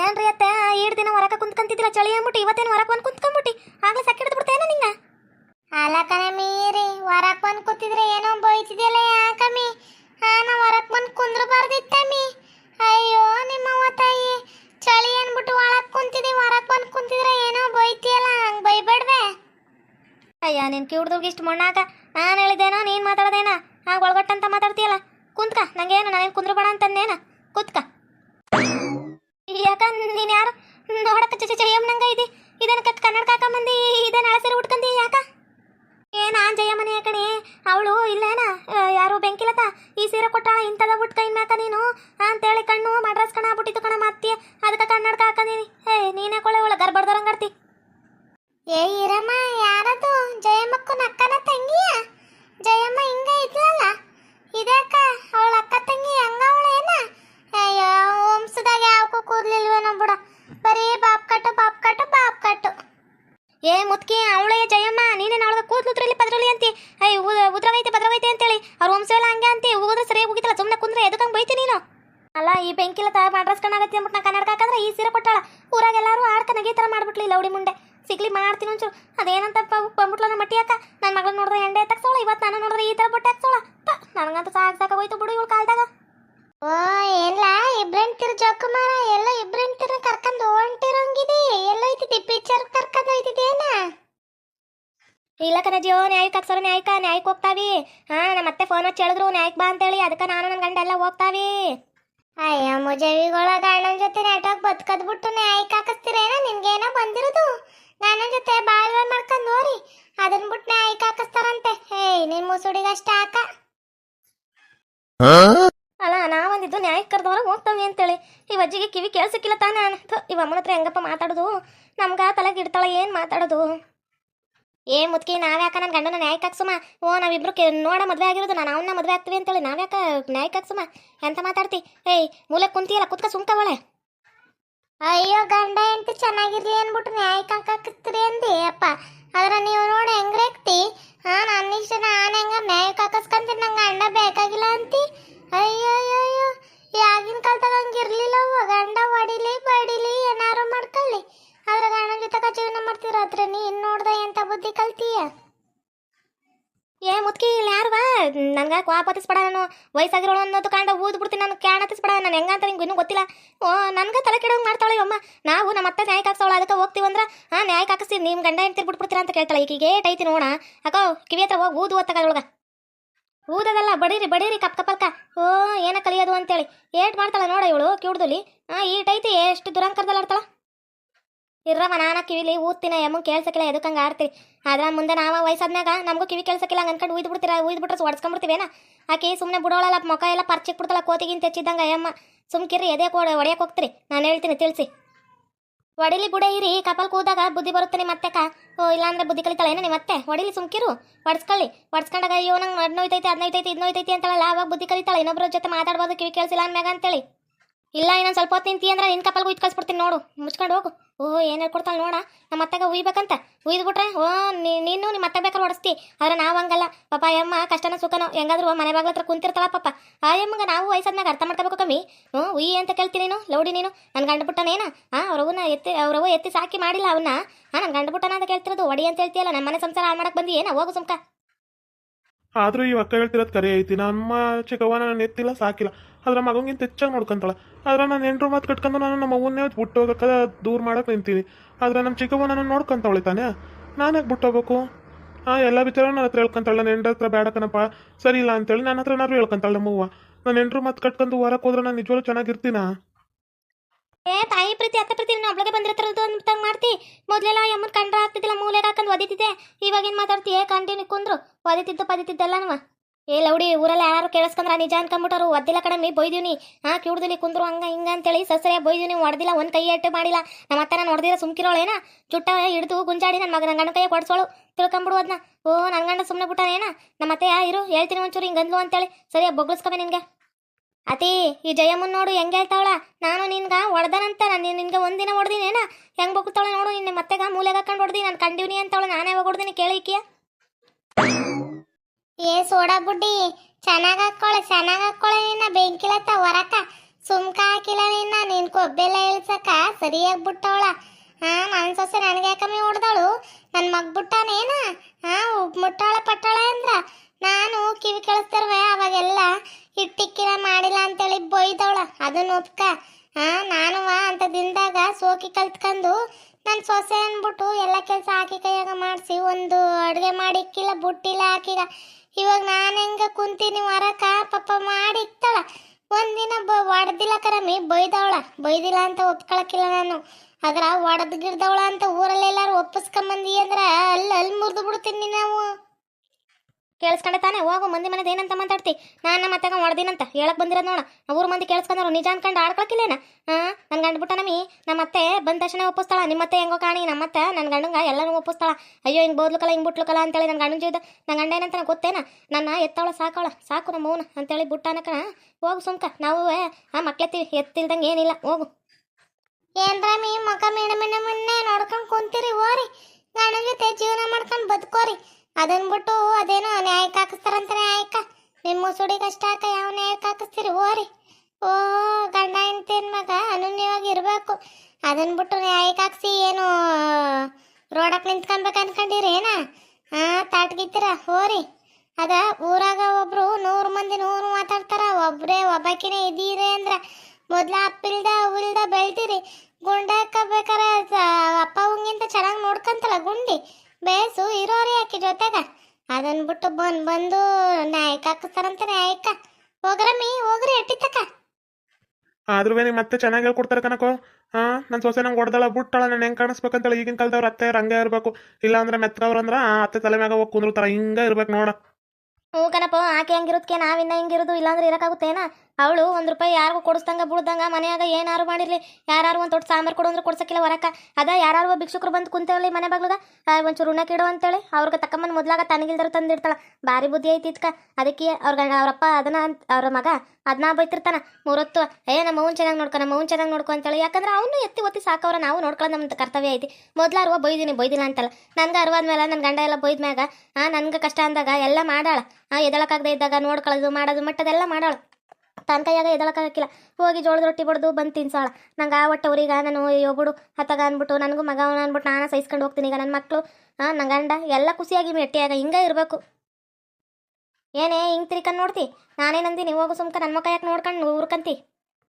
ಏನ್ರಿ ಅತ್ತ? ಎರಡು ದಿನ ಹೊರಕ ಕುಂತ್ಕಂತಿದ್ರ ಚಳಿ ಅಂದ್ಬಿಟ್ಟು ಇವತ್ತೇನು ಹೊರಗೆ ಬಂದು ಕುಂತ್ಕೊಂಡ್ಬಿಟ್ಟಿ ಆಗ್ಲೇ ಸಕ್ಕೆ ಹಿಡಿದು ಬಿಡ್ತೇನ ನಿಂಗ ಅಲ್ಲ ಕಣ ಮೀರಿ ಹೊರಕ್ ಬಂದ್ ಕೂತಿದ್ರೆ ಏನೋ ಬೈತಿದ್ಯಲ್ಲ ಯಾಕಮ್ಮಿ? ಹಾ ನಾ ಹೊರಕ್ ಬಂದ್ ಕುಂದ್ರ ಬರ್ದಿತ್ತಮ್ಮಿ ಅಯ್ಯೋ ನಿಮ್ಮವ್ವ ತಾಯಿ ಚಳಿ ಅನ್ಬಿಟ್ಟು ಒಳಕ್ ಕುಂತಿದಿ ಹೊರಕ್ ಬಂದ್ ಕುಂತಿದ್ರೆ ಏನೋ ಬೈತಿಯಲ್ಲ ಹಂಗ್ ಬೈಬೇಡ್ವೆ. ಅಯ್ಯ ನಿನ್ ಕಿವಿಡ್ದವ್ಗೆ ಇಷ್ಟು ಮಣ್ಣಾಕ ನಾನು ಹೇಳಿದ್ದೇನೋ ನೀನು ಮಾತಾಡ್ದೇನಾ ಹಾಂ ಒಳಗಟ್ಟಂತ ಮಾತಾಡ್ತೀಯಲ್ಲ. ಕುಂತ್ಕ. ನಂಗೇನು, ನಾನೇನು ಕುಂದ್ರ ಬೇಡ ಅಂತಂದೇನ ಕುತ್ಕ. ಯಾಕ ನೀನ್ ಯಾರು? ನೋಡಕ್ಕ ಚಚ ನಂಗೆ ಇದೆ. ಇದನ್ನ ಕತ್ ಕನ್ನಡ ಕಾಕಂಬಂದಿ ಇದೇನ ಅಳಸರಿ ಉಟ್ಕಂದಿ ಯಾಕ ಏನ ಜಯಮ್ಮನ ಕಣೆ ಅವಳು ಇಲ್ಲೇನ ಆ, ಯಾರು ಬೆಂಕಿಲತ ಈ ಸೀರೆ ಕೊಟ್ಟಾಳ ಇಂಥದ ಬಿಟ್ಟು ಕೈ ಮ್ಯಾಕ ನೀನು ಅಂತೇಳಿ ಕಣ್ಣು ಮಡ್ರಸ್ ಕಣ ಬಿಟ್ಟಿತ್ತು ಕಣ ಮತ್ತೆ ಅದಕ್ಕೆ ಕನ್ನಡಕ ಹಾಕಂದೀನಿ ಹೇ ನೀನೇ ಕೊಳ್ಳೆ ಒಳ ಗರ್ಬಡ್ದರಂಗರ್ತಿ ಏ ಇರಮ್ಮ ಯಾರದು ಜಯಮ್ಮಕ್ಕನ ಅಕ್ಕನ ತಂಗಿಯ ಜಯಮ್ಮ ಹಿಂಗ ಇದ್ಲಲ್ಲ ಇದಕ್ಕ ಅವಳ ಅಕ್ಕ ತಂಗಿ ಹಂಗ ಅವಳೇನ ಅಯ್ಯೋ ವಂಶದಾಗ ಯಾವಕ್ಕೂ ಕೂದ್ಲಿಲ್ವೇನೋ ಬಿಡ ಬರೀ ಬಾಪ್ ಕಟ್ಟು ಬಾಪ್ ಕಟ್ಟು ಬಾಪ್ ಕಟ್ಟು ಏ ಮುತ್ಕಿ ಅವಳೇ ಜಯಮ್ಮ ನೀನೇನು ಅವಳಗ ಕೂದ್ಲು ಉದ್ರಲ್ಲಿ ಪದ್ರಲ್ಲಿ ಅಂತಿ ಐ ಉದ್ರಗೈತೆ ಬದ್ರಗೈತೆ ಅಂತೇಳಿ ಅವ್ರ ವಂಶ ಎಲ್ಲ ಹಂಗೆ ಅಂತಿ ಹೋದ್ರೆ ಸರಿಯಾಗಿ ಹೋಗಿತ್ತಲ್ಲ ಸುಮ್ಮನೆ ಕುಂದ್ರೆ ಎದಕ್ಕಂಗೆ ಬೈತಿ ನೀನು ಅಲ್ಲ ಈ ಬೆಂಕಿಲ ತ ಮಾಡ್ರಸ್ ಕಣ್ಣಾಗತ್ತಿ ಅಂದ್ಬಿಟ್ಟು ನಾ ಕನ್ನಡಕ ಹಾಕಂದ್ರೆ ಈ ಸೀರೆ ಕೊಟ್ಟಾಳ. ಊರಾಗ ಎಲ್ಲರೂ ಆಡ್ಕ ನಗೆ ಥರ ಮಾಡ್ಬಿಟ್ಲಿ ಲೌಡಿ ಮುಂಡೆ. ಸಿಗ್ಲಿ ಮಾಡ್ತೀನಿ ಒಂಚೂರು. ಅದೇನಂತ ಬಂದ್ಬಿಟ್ಲ ನಮ್ಮ ಮಟ್ಟಿ ಅಕ್ಕ. ನನ್ನ ಮಗಳು ನೋಡಿದ್ರೆ ಎಂಡೆ ತಗ್ಸೋಳ ಇವತ್ತು ನಾನು ನೋಡಿದ್ರೆ ಈ ಥರ ಬಟ್ಟೆ ಹಾಕ್ಸೋಳ ನನಗಂತೂ ಸಾಕು ಹೋಯ್ತು ಬಿಡು ಇವಳು ಕಾಲ್ದಾಗ. ಓ ಏನ್ಲ ಇಬ್ರೆಂತಿರ್ ಜೋಕುಮಾರ ಎಲ್ಲ ಇಬ್ರೆಂತಿರ ಕರ್ಕೊಂಡ್ ಎಲ್ಲ ಎಲ್ಲೋಯ್ತಿದ್ದಿ ಪಿಕ್ಚರ್ ಕರ್ಕೊಂಡು ಹೋಯ್ತಿದ್ದೇನ ಇಲ್ಲ ಕಣಜಿಯೋ ನ್ಯಾಯಕ್ಕೆ ಹಾಕ್ಸೋರು ನ್ಯಾಯಕ ನ್ಯಾಯಕ್ಕೆ ಹೋಗ್ತಾವಿ. ಹಾಂ ನಮ್ಮ ಮತ್ತೆ ಫೋನ್ ಹಚ್ಚಿ ಹೇಳಿದ್ರು ನ್ಯಾಯಕ್ಕೆ ಬಾ ಅಂತೇಳಿ. ಅದಕ್ಕೆ ನಾನು ನನ್ನ ಗಂಡ ಎಲ್ಲ ಹೋಗ್ತಾವಿ. ಅಯ್ಯ ಮುಜವಿಗಳ ಗಂಡನ ಜೊತೆ ನೆಟ್ವರ್ಕ್ ಬದುಕದ್ ಬಿಟ್ಟು ನ್ಯಾಯಕ್ಕೆ ಹಾಕಿಸ್ತೀರೇನ? ನಿನ್ಗೇನೋ ಬಂದಿರೋದು. ನನ್ನ ಜೊತೆ ಬಾಳ್ವೆ ಮಾಡ್ಕೊಂಡ್ ನೋರಿ ಅದನ್ ಬಿಟ್ಟು ನ್ಯಾಯಕ್ಕೆ ಹಾಕಿಸ್ತಾರಂತೆ. ಏಯ್, ನಿನ್ ಮುಸುಡಿಗಷ್ಟ ಹಾಕ. ಅಲ್ಲ ನಾವಂದಿದ್ದು ನ್ಯಾಯಕ್ಕೆ ಕರೆದವ್ರ ಹೋಗ್ತವಿ ಅಂತೇಳಿ. ಈ ಅಜ್ಜಿಗೆ ಕಿವಿ ಕೇಳಿಸಕ್ಕಿಲ್ಲ ತಾನೇ ಇವ ಅಮ್ಮನ ಹತ್ರ ಹೆಂಗಪ್ಪ ಮಾತಾಡೋದು? ನಮ್ಗ ತಲೆಗಿಡ್ತಾಳೆ ಏನು ಮಾತಾಡೋದು? ಏ ಮುತ್ಕಿ, ನಾವ್ಯಾಕ ನನ್ನ ಗಂಡನ ನ್ಯಾಯಕ್ಕೆ ಹಾಕ್ಸುಮ? ಓ, ನಾವಿಬ್ರು ನೋಡ ಮದುವೆ ಆಗಿರೋದು, ನಾನು ಅವನ್ನ ಮದುವೆ ಆಗ್ತೀವಿ ಅಂತೇಳಿ ನಾವ್ಯಾಕ ನ್ಯಾಯಕ್ಕೆ ಹಾಕ್ಸುಮ? ಎಂತ ಮಾತಾಡ್ತಿ? ಏಯ್, ಮೂಲೆ ಕುಂತಿಯಲ್ಲ, ಕುತ್ಕ ಸುಮ್ಕವಳೆ ಅಯ್ಯೋ, ಗಂಡ ಹೆಂಡತಿ ಚೆನ್ನಾಗಿರ್ಲಿ ಅನ್ಬಿಟ್ಟು ನ್ಯಾಯಕ್ಕಾಕತ್ರಿ ಅಂದಿ, ಅಪ್ಪ. ಆದ್ರೆ ನೀವು ನೋಡಿ ಹೆಂಗ್ರೇಕ್ತಿ ಹಾ ನನ್ನ ಇಷ್ಟ ನಾನು ಹೆಂಗ ನ್ಯಾಯಕ್ಕೆ ಹಾಕಸ್ಕೊಂತೀನಿ, ನಂಗೆ ಗಂಡ ಬೇಕಾಗಿಲ್ಲ ಅಂತಿ? ಅಯ್ಯೋ ಅಯ್ಯೋ ಅಯ್ಯೋ ಆಗಿನ ಕಾಲದಾಗ ಹಂಗಿರ್ಲಿಲ್ಲವ ಗಂಡ ಹೊಡಿಲಿ ಬಡಿಲಿ ಏನಾರು ಮಾಡ್ಕೊಳ್ಳಿ ಆದ್ರೆ ಗಂಡನ ಜೊತೆ ಜೀವನ ಮಾಡ್ತಿರೋದ್ರೆ ನೀನ್ ನೋಡ್ದೆ ಎಂತ ಬುದ್ಧಿ ಕಲ್ತೀಯ ಏ ಮುತ್ಕಿ ಇಲ್ಲಿ ಯಾರು ಬಾ ನನ್ಗೆ ಕ್ವಾಪತಿಸ್ಬೇಡ ನಾನು? ವಯಸ್ಸಾಗಿರೋಳು ಅನ್ನೋದು ಕಾಂಡ ಊದ್ ಬಿಡ್ತೀನಿ ನಾನು ಕ್ಯಾಣತಿಸ್ಬೇಡ ನಾನು. ಹೆಂಗಂತ ನಿಂಗೆ ಇನ್ನೂ ಗೊತ್ತಿಲ್ಲ. ಓ, ನನ್ಗೆ ತಲೆ ಕೆಡೋಂಗೆ ಮಾಡ್ತಾಳೆ ಅಮ್ಮ. ನಾವು ನಮ್ಮ ಅತ್ತೆ ನ್ಯಾಯಕ್ಕೆ ಹಾಕ್ಸೋಳ, ಅದಕ್ಕೆ ಹೋಗ್ತೀವಂದ್ರೆ ಹಾಂ ನ್ಯಾಯಕ್ಕೆ ಹಾಕಿಸ್ತೀವಿ ನಿಮ್ಮ ಗಂಡ ಹೆಂಡ್ತಿ ಬಿಟ್ಬಿಡ್ತೀರಾ ಅಂತ ಕೇಳ್ತಾಳೆ. ಈಗ ಏಟ್ ಐತಿ ನೋಡ ಅಕೋ, ಕಿವಿ ಹತ್ರ ಹೋಗಿ, ಊದು ಒತ್ತಗೊಳಗ ಊದದಲ್ಲ, ಬಡೀರಿ ಬಡೀರಿ, ಕಪ್ ಕಪಲ್ಕ. ಓ, ಏನ ಕಲಿಯೋದು ಅಂತೇಳಿ. ಏಟ್ ಮಾಡ್ತಾಳೆ ನೋಡ ಇವಳು ಕಿವ್ಡ್ದಲ್ಲಿ ಹಾಂ ಐತಿ, ಎಷ್ಟು ದುರಂಕರದಲ್ಲಿ ಆಡ್ತಾಳ? ಇರ್ರವ, ನಾನ ಕಿವಿಲಿ ಊದ್ತಿನ ಎಮ್ಮಂಗೆ ಕೇಳ್ಸಕ್ಕಿಲ್ಲ ಎದಕ್ಕಂಗೆ ಆಡ್ತೀರಿ ಆದ್ರೆ ಮುಂದೆ ನಾವ ವಯಸ್ಸಾದ್ಮ್ಯಾಗ ನಮಗೂ ಕಿವಿ ಕೇಳ್ಸಕ್ಕಿಲ್ಲ ಅನ್ಕೊಂಡು ಉಯ್ದು ಬಿಡ್ತೀರ, ಉಯ್ದು ಬಿಟ್ರೆ ಹೊಡ್ಸ್ಕೊಂಡ್ಬಿಡ್ತೀವೇನ ಆಕೆ ಸುಮ್ಮನೆ ಬಿಡೋಳಲ್ಲ ಮುಖ ಎಲ್ಲ ಪರ್ಚಿಕ್ ಬಿಡ್ತಲ್ಲ, ಕೋತಿಗಿಂತ ಹೆಚ್ಚಿದ್ದಂಗೆ, ಅಯ್ಯಮ್ಮ. ಸುಮ್ಕಿರಿ ಎದೆ ಕೋ ಒಡೆಯಕ್ಕೆ ಹೋಗ್ತೀರಿ. ನಾನು ಹೇಳ್ತೀನಿ, ತಿಳಿಸಿ. ಒಡಿಲಿ ಬುಡ ಇರಿ, ಕಪಲ್ ಕೂದಾಗ ಬುದ್ಧಿ ಬರುತ್ತೆ ನಿಮ್ಮ ಅತ್ತೆಕ. ಓ, ಇಲ್ಲಾಂದ್ರೆ ಬುದ್ಧಿ ಕಲಿತಾಳೆ ಏನೋ ಮತ್ತೆ ಹೊಡಿಲಿ ಸುಮ್ಕಿರು ಹೊಡ್ಸ್ಕೊಳ್ಳಿ ಹೊಡ್ಸ್ಕೊಂಡಾಗ ಅಯ್ಯೋ, ನಂಗೆ ಅದ್ ನೋಯ್ತೈತಿ ಇದ್ನೋಯ್ತೈತಿ ಇದು ನೋಯ್ತೈತಿ ಅಂತಳಲ್ಲ, ಅವಾಗ ಬುದ್ಧಿ ಕಲಿತಾಳೆ ಇನ್ನೊಬ್ಬರ ಜೊತೆ ಮಾತಾಡ್ಬೋದು ಕಿವಿ ಕೇಳಿಸಿಲ್ಲ ಅನ್ಮ್ಯಾಗ ಅಂತೇಳಿ. ಇಲ್ಲ, ಇನ್ನೊಂದು ಸ್ವಲ್ಪ ಹೊತ್ತು ನಿಂತಿ ಅಂದ್ರೆ ನಿನ್ನ ಕಪ್ಪಲ್ಗೆ ಉಯ್ದು ಕಳ್ಸ್ಬಿಡ್ತೀನಿ ನೋಡು. ಮುಚ್ಕೊಂಡು ಹೋಗು. ಓ ಏನು ಹೇಳ್ಕೊಡ್ತಾಳೆ ನೋಡ. ನಮ್ಮ ಅತ್ತಾಗ ಉಯ್ಬೇಕಂತ ಉಯ್ದ್ಬಿಟ್ರೆ ಓ ನೀನು ನಿಮ್ಮ ಅತ್ತಾಗ ಬೇಕಾದ್ರೆ ಹೊಡಿಸ್ತಿ ಆದ್ರೆ ನಾವು ಹಂಗಲ್ಲ. ಪಾಪ ಅಮ್ಮ ಕಷ್ಟನ ಸುಖನೋ ಹೆಂಗಾದ್ರು ಮನೆ ಬಾಗ್ಲ ಹತ್ರ ಕುಂತಿರ್ತಾಳ ಪಾಪ. ಆ ಯಮ್ಮಗೆ ನಾವು ವಯಸ್ಸಾದ್ಮ್ಯಾಗ ಅರ್ಥ ಮಾಡ್ಕೋಬೇಕು ಕಮ್ಮಿ. ಹ್ಞೂ ಉಯ್ ಅಂತ ಕೇಳ್ತೀನಿ ನೀನು, ಲೌಡಿ ನೀನು. ನನ್ನ ಗಂಡ ಬಿಟ್ಟನೇನ ಹಾಂ ಅವ್ರವನ್ನ ಎತ್ತಿ ಅವ್ರವ ಎತ್ತಿ ಸಾಕಿ ಮಾಡಿಲ್ಲ ಅವನ್ನ ಹಾ ನನ್ನ ಗಂಡ ಬಿಟ್ಟನ ಅಂತ ಕೇಳ್ತಿರೋದು. ಒಡಿ ಅಂತ ಹೇಳ್ತೀಯಲ್ಲ ನಮ್ಮ ಮನೆ ಸಂಸಾರ ಹಾಳು ಮಾಡಕ್ಕೆ ಬಂದಿ ಏನ ಹೋಗು ಸುಮ್ಕ. ಆದ್ರೂ ಈ ಅಕ್ಕ ಹೇಳ್ತಿರೋದು ಕರೆ ಐತಿ. ನಮ್ಮ ಚಿಕ್ಕವ್ವ ನಾನು ಎತ್ತಿಲ್ಲ ಸಾಕಿಲ್ಲ. ಆದ್ರೆ ಮಗಂಗಿಂತ ಹೆಚ್ಚಾಗಿ ನೋಡ್ಕೊಂತಾಳೆ. ಆದ್ರೆ ನಾನು ಎಂಟ್ರು ಮಾತು ಕಟ್ಕೊಂಡು ನಾನು ನಮ್ಮ ಅವ್ವನ್ನೇ ಬಿಟ್ಟು ದೂರ ಮಾಡೋಕೆ ನಿಂತೀನಿ. ಆದ್ರೆ ನಮ್ಮ ಚಿಕ್ಕವ್ವ ನಾನು ತಾನೇ? ನಾನು ಯಾಕೆ ಬಿಟ್ಟು ಹೋಗ್ಬೇಕು ಹಾಂ ಎಲ್ಲ ವಿಚಾರ ನನ್ನ ಹತ್ರ ಹೇಳ್ಕೊಂತಾಳೆ. ನನ್ನ ಹೆಂಡ್ರ ಹತ್ರ ಬೇಡಕನಪ್ಪ ಸರಿ ಇಲ್ಲ ಅಂತೇಳಿ ನನ್ನ ಹತ್ರ ಏನಾದ್ರು ಹೇಳ್ಕೊಂತಾಳೆ ನಮ್ಮವ್ವ. ನಾನು ಎಂಟ್ರು ಮಾತು ಕಟ್ಕೊಂಡು ಹೊರಕ್ಕೆ ಹೋದ್ರೆ ನಾನು ನಿಜವಾಗ್ಲೂ ಚೆನ್ನಾಗಿರ್ತೀನಾ? ಏ, ತಾಯಿ ಪ್ರೀತಿ, ಅತ್ತೆ ಪ್ರೀತಿ, ನೀನು ಒಬ್ಳಿಗೆ ಬಂದಿರ್ತಿರೋದು ಅಂತಂಗೆ ಮಾಡ್ತಿ. ಮೊದಲೆಲ್ಲ ಯಮ್ಮನ ಕಂಡ್ರ ಆಗ್ತಿದ್ದಿಲ್ಲ, ಮೂಲೆಗೆ ಹಾಕೊಂಡು ಒದಿತಿದ್ದೆ. ಇವಾಗ ಏನು ಮಾತಾಡ್ತಿ? ಏ, ಕಂಟಿನ್ಯೂ ಕುಂದ್ರು. ಒದಿತಿದ್ದು ಪದಿತಿದ್ದೆಲ್ಲನವ. ಏ, ಲೌಡಿ, ಊರಲ್ಲಿ ಯಾರು ಕೇಳಿಸ್ಕೊಂಡ್ರ ನಿಜ ಅನ್ಕೊಂಬಿಟ್ಟರು ಒದ್ದಿಲ್ಲ ಕಡೆ ಮೀ ಬೈದೀವ್ನಿ. ಹಾ ಕಿಡ್ದಿಲಿ ಕುಂದ್ರು, ಹಂಗ, ಹಿಂಗ ಅಂತೇಳಿ ಸಸರಿಯ ಬೈದೀವಿ ಹೊಡೆದಿಲ್ಲ ಒಂದು ಕೈ ಎಟ್ಟು ಮಾಡಿಲ್ಲ. ನಮ್ಮ ಅತ್ತ ನಾನು ಹೊಡೆದಿರ ಸುಮ್ಕಿರೋಳೇನ? ಚುಟ್ಟ ಹಿಡಿದು ಗುಂಜಾಡಿ ನನ್ನ ಮಗ ನನ್ನ ಗಂಡ ಕೈ ಕೊಡ್ಸೋಳು. ತಿಳ್ಕೊಂಬಿಡು ಅದನ್ನ ಓ ನನ್ನ ಗಂಡ ಸುಮ್ಮನೆ ಬಿಟ್ಟಾನೇನ? ನಮ್ಮ ಅತ್ತೆ ಇರು, ಹೇಳ್ತೀನಿ ಒಂಚೂರು ಹಿಂಗಂದ್ಲು ಅಂತೇಳಿ. ಸರಿಯಾಗಿ ಬೊಗ್ಳಿಸ್ಕೊಬೆ ನಿನ್ಗೆ. ಅತಿ, ಈ ಜಯಮ್ಮನ್ ನೋಡು, ಹೆಂಗೆ ಹೇಳ್ತಾವಳ? ನಾನು ನಿನ್ಗ ಹೊಡೆದನಂತ ನಾನು ನಿನ್ಗೆ ಒಂದಿನ ಹೊಡೆದಿನೇನ ಹೆಂಗ್ ಬಗ್ತಾಳೆ ನೋಡು, ನಿನ್ನ ಮತ್ತೆಗ ಮೂಲೆಗೆ ಹಾಕೊಂಡು ಹೊಡೆದಿ, ನಾನು ಕಂಡಿವ್ನಿ ಅಂತವಳ, ನಾನೇ ಯಾವಾಗ ಹೊಡೆದಿನಿ ಕೇಳಿಕಿಯ ಏ ಸೋಡಾ ಬುಡ್ಡಿ, ಚೆನ್ನಾಗಿ ಹಾಕೊಳ್ಳೆ ಚೆನ್ನಾಗಿ ಹಾಕೊಳ್ಳೆ ನಿನ್ನ ಬೆಂಕಿಲತ್ತ, ಹೊರಕ. ಸುಮ್ಕ ಹಾಕಿಲ್ಲ ನಿನ್ನ, ನಿನ್ ಕೊಬ್ಬೆಲ್ಲ ಇಳ್ಸಕ, ಸರಿಯಾಗಿ ಬಿಟ್ಟವಳ. ಹಾ ನನ್ನ ಸೊಸೆ ನನಗೆ ಯಾಕಮ್ಮಿ ಹೊಡ್ದಳು? ನನ್ನ ಮಗ್ ಬಿಟ್ಟಾನೇನ ಹಾ ಮುಟ್ಟಾಳ, ಪಟ್ಟಾಳ ಅಂದ್ರ. ನಾನು ಕಿವಿ ಕೇಳಿಸ್ತಿರ್ವೆ, ಅವಾಗೆಲ್ಲ ಹಿಟ್ಟಿಕ್ಕಿನ ಮಾಡಿಲ್ಲ ಅಂತೇಳಿ ಬೊಯ್ದವಳ ಅದನ್ನ ಒಪ್ಕ. ಹಾ, ನಾನು ಅಂತ ದಿನದಾಗ ಸೋಕಿ ಕಲ್ತ್ಕೊಂಡು ನನ್ನ ಸೊಸೆ ಅಂದ್ಬಿಟ್ಟು ಎಲ್ಲ ಕೆಲಸ ಹಾಕಿ ಕೈಯಾಗ ಮಾಡಿಸಿ ಒಂದು ಅಡುಗೆ ಮಾಡಿಕ್ಕಿಲ್ಲ, ಬುಟ್ಟಿಲ್ಲ ಹಾಕಿಲ್ಲ. ಇವಾಗ ನಾನು ಹೆಂಗೆ ಕುಂತೀನಿ ಮರಕ? ಪಾಪ ಮಾಡಿಕ್ತಾಳ. ಒಂದಿನ ಬ ಒಡ್ದಿಲ್ಲ ಕರಮಿ, ಬೈದವಳ. ಬೈದಿಲ್ಲ ಅಂತ ಒಪ್ಕೊಳಕಿಲ್ಲ ನಾನು. ಅದ್ರ ಒಡೆದ್ ಗಿಡ್ದವಳ ಅಂತ ಊರಲ್ಲೆಲ್ಲಾರು ಒಪ್ಪಿಸ್ಕೊಂಬಂದಿ ಅಂದ್ರ ಅಲ್ಲಿ ಅಲ್ಲಿ ಮುರಿದು ಬಿಡ್ತೀನಿ ನಾವು. ಕೇಳಿಸ್ಕೊಂಡೆ ತಾನೇ. ಹೋಗು, ಮಂದಿ ಮನೆದು ಏನಂತ ಮಾತಾಡ್ತಿ? ನಾನು ಮತ್ತೆ ಹೊಡೆದಿನಂತ ಹೇಳಕ್ ಬಂದಿರೋದು ನೋಡ. ಅವ್ರ ಮಂದಿ ಕೇಳಿಸ್ಕೊಂಡ್ರು. ನಿಜ ಅನ್ಕೊಂಡು ಆಡ್ಕೊಳಕಿಲ್ಲೇನ ಹಾ ನನ್ನ ಗಂಡ ಬಿಟ್ಟ ನಮಿ, ನಮ್ಮ ಅತ್ತೆ ಬಂದ ತಕ್ಷಣ ಒಪ್ಪಿಸ್ತಾಳ. ನಿಮ್ಮ ಅತ್ತೆ ಹೆಂಗೋ ಕಾಣಿ, ನಮ್ಮ ಅತ್ತೆ ನನ್ನ ಗಂಡಂಗ ಎಲ್ಲರೂ ಒಪ್ಪಿಸ್ತಾಳ. ಅಯ್ಯೋ, ಹಿಂಗೆ ಬೋದ್ಲುಕಲ್ಲ ಹಿಂಗೆ ಬಿಟ್ಲುಕಲ್ಲ ಅಂತೇಳಿ ನನ್ನ ಗಂಡನ ಜೀವದ ನನ್ನ ಗಂಡ ಏನಂತ ಗೊತ್ತೇನ? ನನ್ನ ಎತ್ತವಳ ಸಾಕವಳ. ಸಾಕು ನಮ್ಮ ಮೌನ ಅಂತೇಳಿ ಅನಕ ಹೋಗು ಸುಮ್ಕ. ನಾವು ಆ ಮಕ್ಳೆತ್ತೀವಿ ಎತ್ತಿಲ್ದಂಗೆ ಏನಿಲ್ಲ. ಹೋಗು. ಏನ್ರಾಮಿ ಮಕ ಮೇಣ ಮೇಣ ಮೊನ್ನೆ ನೋಡ್ಕೊಂಡು ಕುಂತೀರಿ ಓರಿ ಗಂಡನ ಜೊತೆ ಜೀವನ ಮಾಡ್ಕೊಂಡು ಬದುಕೋರಿ. ಅದನ್ ಬಿಟ್ಟು ಅದೇನೋ ನ್ಯಾಯಕ್ಕೆ ಹಾಕಿಸ್ತಾರಂತ ನ್ಯಾಯಕ್ಕ? ನಿಮ್ಮ ಸುಡಿಗೆ ಅಷ್ಟಾಕ ಯಾವ ನ್ಯಾಯಕ್ಕೆ ಹಾಕಿಸ್ತೀರಿ? ಓರಿ ಓ, ಗಂಡ ಹೆಂಡ್ತಿನ್ ಮಗ, ಅನನ್ಯವಾಗಿ ಇರಬೇಕು. ಅದನ್ ಬಿಟ್ಟು ನ್ಯಾಯಕ್ಕೆ ಹಾಕ್ಸಿ ಏನು ರೋಡಕ್ಕೆ ನಿಂತ್ಕೊಬೇಕು ಅನ್ಕೊಂಡಿರಿ ಏನ? ಹಾ ತಾಟ್ಗಿತ್ತೀರ ಹೋರಿ. ಅದ ಊರಾಗ ಒಬ್ರು ನೂರು ಮಂದಿ ನೂರು ಮಾತಾಡ್ತಾರ. ಒಬ್ರೇ ಒಬ್ಬಾಕಿನೇ ಇದೀರಿ ಅಂದ್ರ ಮೊದ್ಲ ಅಪ್ಪಿಲ್ದ ಉಲ್ದ ಬೆಳ್ತೀರಿ ಗುಂಡಕ್ಕ ಹಾಕಬೇಕಾರ ಅಪ್ಪ ಅವಂಗಿಂತ ಚೆನ್ನಾಗಿ ನೋಡ್ಕಂತಲ್ಲ ಗುಂಡಿ. ಬೇಸು ಇರೋರಿ ಆಕಿ ಜೊತೆಗ. ಅದನ್ ಬಿಟ್ಟು ಬಂದ್ ಬಂದು ನಾಯಕ ಹಾಕಿಸ್ತಾರಂತ ನಾಯಕ ಹೋಗ್ರಮ್ಮಿ ಹೋಗ್ರಿ ಅಟ್ಟಿತಕ ಆದ್ರೂ ನೀವು ಮತ್ತೆ ಚೆನ್ನಾಗಿ ಹೇಳ್ಕೊಡ್ತಾರೆ ಕನಕೋ ಹಾ ನನ್ನ ಸೊಸೆ ನಂಗೆ ಹೊಡೆದಳ ಬಿಟ್ಟಾಳ ನಾನು ಹೆಂಗೆ ಕಾಣಿಸ್ಬೇಕಂತೇಳಿ ಈಗಿನ ಕಾಲದವ್ರ ಅತ್ತೆ ಹಂಗೆ ಇರಬೇಕು. ಇಲ್ಲ ಅಂದ್ರೆ ಮೆತ್ತವ್ರು ಅಂದ್ರೆ ಆ ಅತ್ತೆ ತಲೆ ಮ್ಯಾಗ ಹೋಗಿ ಕುಂದ್ರತಾರ ಹಿಂಗೆ ಇರ್ಬೇಕು ನೋಡ. ಹ್ಞೂ ಕಣಪ್ಪ ಆಕೆ ಹೆಂಗಿರೋದಕ್ಕೆ ನಾವಿನ್ನ ಹೆಂಗಿರೋದು ಇಲ್ಲಾಂದ್ರೆ ಇರೋಕ್ಕಾಗುತ್ತೇನ? ಅವಳು ಒಂದು ರೂಪಾಯಿ ಯಾರಿಗೂ ಕೊಡಿಸ್ದಂಗ ಬಿಡ್ದಂಗ ಮನೆಯಾಗ ಏನಾರು ಮಾಡಿರ್ಲಿ. ಯಾರು ಒಂದು ದೊಡ್ಡ ಸಾಂಬಾರು ಕೊಡು ಅಂದ್ರೆ ಕೊಡ್ಸಕ್ಕಿಲ್ಲ ಹೊರಕ ಅದ ಯಾರು ಭಿಕ್ಷುಕರು ಬಂದು ಕುಂತೇಳಿ ಮನೆ ಬಾಗ್ಲದ ಒಂಚೂರು ಋಣ ಇಡು ಅಂತೇಳಿ ಅವ್ರಿಗೆ ತಕ್ಕಮ್ಮನ ಮೊದ್ಲಾಗ ತನಗಿಲ್ದರು ತಂದಿರ್ತಾಳ ಭಾರಿ ಬುದ್ಧಿ ಐತಿ ಇದ್ಕ. ಅದಕ್ಕೆ ಅವ್ರ ಅವರಪ್ಪ ಅದನ್ನ ಅಂತ- ಅವ್ರ ಮಗ ಅದನ್ನ ಬೈತಿರ್ತಾನ. ಮೂರೊತ್ತು, ಏ, ನಮ್ಮ ಅವ್ನು ಚೆನ್ನಾಗಿ ನೋಡ್ಕೊ, ನಮ್ಮ ಅವ್ನು ಚೆನ್ನಾಗಿ ನೋಡ್ಕೊ ಅಂತೇಳಿ. ಯಾಕಂದ್ರೆ ಅವನು ಎತ್ತಿ ಒತ್ತಿ ಸಾಕವ್ರ, ನಾವು ನೋಡ್ಕೊಳ್ಳೋದು ನಮ್ಮ ಕರ್ತವ್ಯ ಐತಿ. ಮೊದ್ಲಾರುವ ಬೈದಿನಿ, ಬೈದಿಲ್ಲ ಅಂತಲ್ಲ. ನನ್ಗೆ ಅರ್ವಾದ್ಮೇಲೆ ನನ್ನ ಗಂಡ ಎಲ್ಲ ಬೈದ ಮ್ಯಾಗ ನನ್ಗೆ ಕಷ್ಟ ಅಂದಾಗ ಎಲ್ಲ ಮಾಡಾಳ. ಎದಳಕ್ಕಾಗದೆ ಇದ್ದಾಗ ನೋಡ್ಕೊಳ್ಳೋದು ಮಾಡೋದು, ಮಟ್ಟದೆಲ್ಲ ಮಾಡಾಳ. ತನ್ನ ಕೈಯಾಗ ಎದಳಕ್ಕಾಗಕ್ಕಿಲ್ಲ. ಹೋಗಿ ಜೋಳದ ರೊಟ್ಟಿ ಬಡ್ದು ಬಂದು ತಿನ್ಸಾಳ. ನಂಗೆ ಆ ಒಟ್ಟು ಅವ್ರಿಗೆ ನಾನು ಬಿಡು ಹತ್ತಾಗ ಅಂದ್ಬಿಟ್ಟು ನನಗೂ ಮಗ ಅವನ ಅಂದ್ಬಿಟ್ಟು ನಾನು ಸಹಿಸ್ಕೊಂಡು ಹೋಗ್ತೀನಿ. ಈಗ ನನ್ನ ಮಕ್ಕಳು ಹಾಂ ನನ್ನ ಗಂಡ ಎಲ್ಲ ಖುಷಿಯಾಗಿ ಮೆಟ್ಟಿಯಾಗ ಹಿಂಗೆ ಇರಬೇಕು. ಏನೇ, ಹಿಂಗೆ ತಿರ್ಕೊಂಡು ನೋಡ್ತಿ? ನಾನೇನಂದಿನಿ ಹೋಗು ಸುಮ್ಕ ನನ್ನ ಮಕ್ಕ ಯಾಕೆ ನೋಡ್ಕೊಂಡು ಊರ್ಕಂತಿ?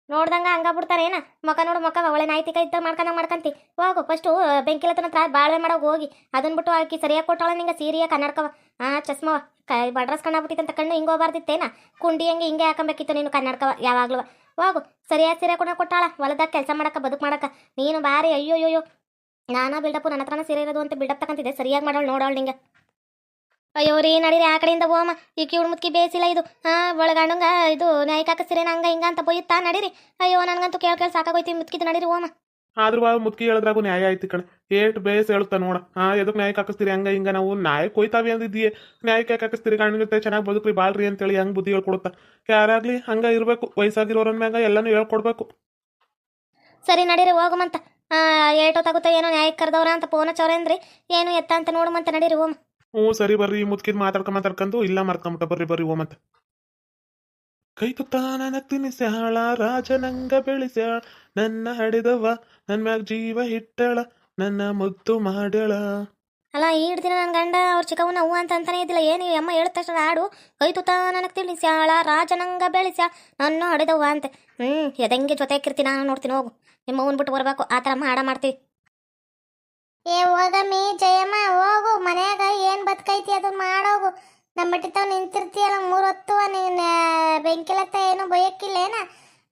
ನೋಡ್ದಂಗೆ ಹಂಗ ಬಿಡ್ತಾರೆ ಏನ? ಮಕ ನೋಡು ಮಕ ಒಳ್ಳೆ ಕೈ ಇದ್ದ ಮಾಡ್ಕೊಂಡಂಗೆ ಮಾಡ್ಕಂತಿ. ಹೋಗು ಫಸ್ಟು ಬೆಂಕಿಲತನ ತ್ರಾ ಬಾಳ್ವೆ ಮಾಡೋಗಿ ಹೋಗಿ. ಅದನ್ನ ಬಿಟ್ಟು ಆಕಿ ಸರಿಯಾಗಿ ಕೊಟ್ಟಾಳ ನಿಂಗೆ ಸೀರಿಯ ಕನ್ನಡಕವ. ಆ ಚಸ್ಮವ ಕೈ ಬಡ್ರಸ್ ಕಣ್ಣಾಗ್ಬಿಟ್ಟಿತ್ತಂತ ಕಣ್ಣು ಹಿಂಗೆ ಹೋಗ್ಬಾರ್ದಿತ್ತೇನ ಕುಂಡಿ ಹಂಗೆ ಹಿಂಗೆ ಹಾಕೊಬೇಕಿತ್ತು ನೀನು ಕನ್ನಡಕ ಯಾವಾಗ್ಲೂ. ಹೋಗು, ಸರಿಯಾದ ಸೀರೆ ಕೂಡ ಕೊಟ್ಟಾಳ. ಹೊಲದಾಗ ಕೆಲಸ ಮಾಡಕ ಬದುಕು ಮಾಡಕ ನೀನು ಬಾರಿ ಅಯ್ಯೋ ಅಯ್ಯೋ ನಾನಾ ಬಿಲ್ಡಪ್ಪು ನನ್ನ ಹತ್ರನ ಸೀರೆ ಇರೋದು ಅಂತ ಬಿಲ್ಡಪ್ ತಗೊಂತಿದ್ದೆ ಸರಿಯಾಗಿ ಮಾಡೋಳು ನೋಡೋಳು ನಿಂಗೆ. ಅಯ್ಯೋ ರೀ, ನಡೀರಿ ಆ ಕಡೆಯಿಂದ ಹೋಮ. ಈ ಕಿವುಡ್ ಮುತ್ಕಿ ಬೇಸಿಲ್ಲ ಇದು. ಹಾ ಒಳಗಂಡಂಗ, ಇದು ನಾಯಿಕಾಕ ಸೀರೆ ಹಂಗ ಹಿಂಗ ಅಂತ ಬೊಯ್ಯುತ್ತಾ ನಡೀರಿ. ಅಯ್ಯೋ, ನನಗಂತೂ ಕೇಳ್ಕೇಳಿ ಸಾಕಾಗೋಯ್ತಿ ಮುತ್ಕಿದ್ದು ನಡೀರಿ ಹೋಮ. ಆದ್ರೂ ಬಾ ಮುತ್ಕಿ ಹೇಳಿದ್ರಾಗೂ ನ್ಯಾಯ ಆಯ್ತು ಕಣ. ಏಟ್ ಬೇಸ್ ಹೇಳುತ್ತಾ ನೋಡ. ಹಾ ಎದಕ್ ನ್ಯಾಯಕ್ಕೆ ಹಾಕಿಸ್ತೀರಿ? ಹಂಗ ಹಿಂಗ ನಾವು ನ್ಯಾಯ ಕೊಯ್ತಾವಿ ಅಂದಿದ್ದೀವಿ ನ್ಯಾಯಕ್ಕೆ ಯಾಕೆ ಹಾಕಿಸ್ತೀರಿ? ಕಾಣಿರುತ್ತೆ ಚೆನ್ನಾಗಿ ಬದುಕ್ರಿ ಬಾಳ್ರಿ ಅಂತೇಳಿ ಹಂಗ್ ಬುದ್ಧಿ ಹೇಳ್ಕೊಡುತ್ತಾ? ಯಾರಾಗ್ಲಿ ಹಂಗ ಇರ್ಬೇಕು. ವಯಸ್ಸಾಗಿರೋರನ್ ಮ್ಯಾಗ ಎಲ್ಲಾನು ಹೇಳ್ಕೊಡ್ಬೇಕು. ಸರಿ ನಡೀರಿ ಹೋಗಮಂತ ಏಟೊತ್ತಾಗುತ್ತೋ ಏನೋ ನ್ಯಾಯಕ್ಕೆ ಕರೆದವ್ರ ಅಂತ ಫೋನ್ ಚೌರೇಂದ್ರಿ ಏನು ಎತ್ತ ಅಂತ ನೋಡುಮಂತ ನಡೀರಿ ಓಮ್ ಹ್ಞೂ ಸರಿ ಬರ್ರಿ. ಮುದ್ಕಿದ್ ಮಾತಾಡ್ಕೊಂಡ್ ಮಾತಾಡ್ಕೊಂಡು ಇಲ್ಲ ಮಾರ್ಕೊಂಬಿಟ್ಟ ಬರ್ರಿ ಬರ್ರಿ ಓಮಂತ ಕೈ ತುತ್ತಾನ ನನ್ನ ತಿನಿಸ್ಯಾಳ ರಾಜನಂಗ ಬೆಳೆಸ್ಯಾಳ ನನ್ನ ಹಡಿದವ ನನ್ ಮ್ಯಾಗ ಜೀವ ಇಟ್ಟಳ ನನ್ನ ಮುದ್ದು ಮಾಡಳ ಅಲ್ಲ ಈ ಹಿಡ್ದಿನ ನನ್ನ ಗಂಡ ಅವ್ರ ಚಿಕ್ಕವನ ಹೂ ಅಂತ ಅಂತಾನೆ ಇದ್ದಿಲ್ಲ. ಏನು ಈ ಅಮ್ಮ ಹೇಳಿದ ತಕ್ಷಣ ಆಡು ಕೈ ತುತ್ತ ನನಗೆ ತಿಳಿಸ್ಯಾಳ ರಾಜನಂಗ ಬೆಳೆಸ್ಯಾ ನನ್ನ ಹೊಡೆದವ್ವ ಅಂತ. ಹ್ಞೂ ಎದಂಗೆ ಜೊತೆ ಇರ್ತೀನಿ ನಾನು ನೋಡ್ತೀನಿ ಹೋಗು. ನಿಮ್ಮ ಅವ್ವನ್ ಬಿಟ್ಟು ಬರಬೇಕು ಆ ಥರ ಹಾಡ ಮಾಡ್ತೀವಿ. ಏ ಹೋಗಮ್ಮಿ ಜಯಮ್ಮ ಹೋಗು. ಮನ್ಯಾಗ ಏನು ಬದುಕೈತಿ ಅದನ್ನ ಮಾಡೋಗು. ನಮ್ಮಟ್ಟಿತಾವ್ ನಿಂತಿರ್ತೀಯಲ್ಲ ಮೂರೊತ್ತು ನೀನ್ ಬೆಂಕಿಲತ್ತ ಏನು ಬಯಕಿಲ್ಲೇನ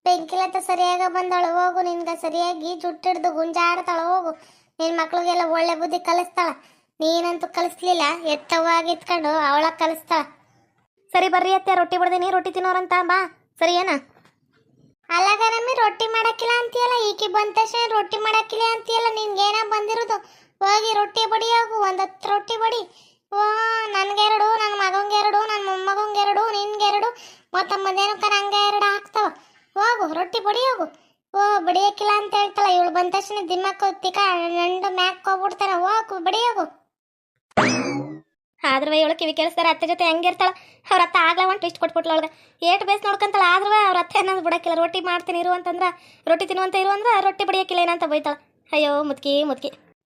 ಬೆಂಕಿಲತ್ತ ಸರಿಯಾಗ ಬಂದು ಹೋಗು ನಿನ್ಗ ಸರಿಯಾಗಿ ಜುಟ್ಟಿಡ್ದು ಗುಂಜಾಡ್ತಾಳ ಹೋಗು ನಿನ್ ಮಕ್ಳಿಗೆಲ್ಲ ಒಳ್ಳೆ ಬುದ್ಧಿ ಕಲಿಸ್ತಾಳ. ನೀನಂತೂ ಕಲಿಸ್ಲಿಲ್ಲ, ಎತ್ತವಾಗಿ ಇತ್ಕೊಂಡು ಅವಳ ಕಲಿಸ್ತಾಳ. ಸರಿ ಬರ್ರಿ ಅತ್ತೆ, ರೊಟ್ಟಿ ಬಡ್ದೀನಿ, ರೊಟ್ಟಿ ತಿನ್ನೋರಂತ, ಬಾ. ಸರಿ ಏನ? ಅಲ್ಲಾಗ ನಮ್ಮಿ ರೊಟ್ಟಿ ಮಾಡಕ್ಕಿಲ್ಲ ಅಂತೀಯಲ್ಲ, ಈಕೆ ಬಂದ ತಕ್ಷಣ ರೊಟ್ಟಿ ಮಾಡಕ್ಕಿಲ್ಲ ಅಂತೀಯಲ್ಲ, ನಿನ್ಗೇನ ಬಂದಿರೋದು? ಹೋಗಿ ರೊಟ್ಟಿ ಬಡಿ ಹೋಗು, ಒಂದ್ ಹತ್ತು ರೊಟ್ಟಿ ಬಡಿ. ಓ, ನನ್ಗೆರಡು ನನ್ನ ಮಗಂಗೆರಡು ನನ್ನ ಮೊಮ್ಮಗಂಗೆರಡು, ನಿನ್ಗೆರಡು ಮತ್ತ ಮಧ್ಯಾಹ್ನಕ್ಕ ನಂಗೆ ಎರಡು ಹಾಕ್ತಾವ ಹೋಗು, ರೊಟ್ಟಿ ಬಡಿ ಹೋಗು. ಓ, ಬಡಿಯಕ್ಕಿಲ್ಲ ಅಂತ ಹೇಳ್ತಾಳ ಇವಳು ಬಂದ ತಕ್ಷಣ ದಿಮ್ಮಕ್ಕ ತಿಕ್ಕ ನಂಡು ಮ್ಯಾಕ್ ಹೋಗ್ಬಿಡ್ತಾರ ಹೋಗು, ಬಡಿ ಹೋಗು. ಆದ್ರೂ ಇವಳು ಕಿವಿ ಕೇಳಿಸ್ತಾರ ಅತ್ತೆ ಜೊತೆ ಹೆಂಗಿರ್ತಾಳ? ಅವ್ರ ಅತ್ತ ಆಗ್ಲೇ ಒಂದು ಟ್ವಿಸ್ಟ್ ಕೊಟ್ಬಿಟ್ಲ ಅವಳಿಗೆ. ಏಟ್ ಬೇಸ್ ನೋಡ್ಕೊಂತಾಳ, ಆದ್ರೂ ಅವ್ರ ಅತ್ತೆ ಅನ್ನೋದು ಬಿಡಕ್ಕಿಲ್ಲ. ರೊಟ್ಟಿ ಮಾಡ್ತೀನಿ, ಇರು ಅಂತಂದ್ರೆ, ರೊಟ್ಟಿ ತಿನ್ನುವಂತ ಇರು ಅಂದ್ರೆ, ರೊಟ್ಟಿ ಬಡಿಯಕ್ಕಿಲ್ಲ ಏನಂತ ಬೈತಾಳ. ಅಯ್ಯೋ, ಮುದ್ಕಿ ಮುದ್ಕಿ.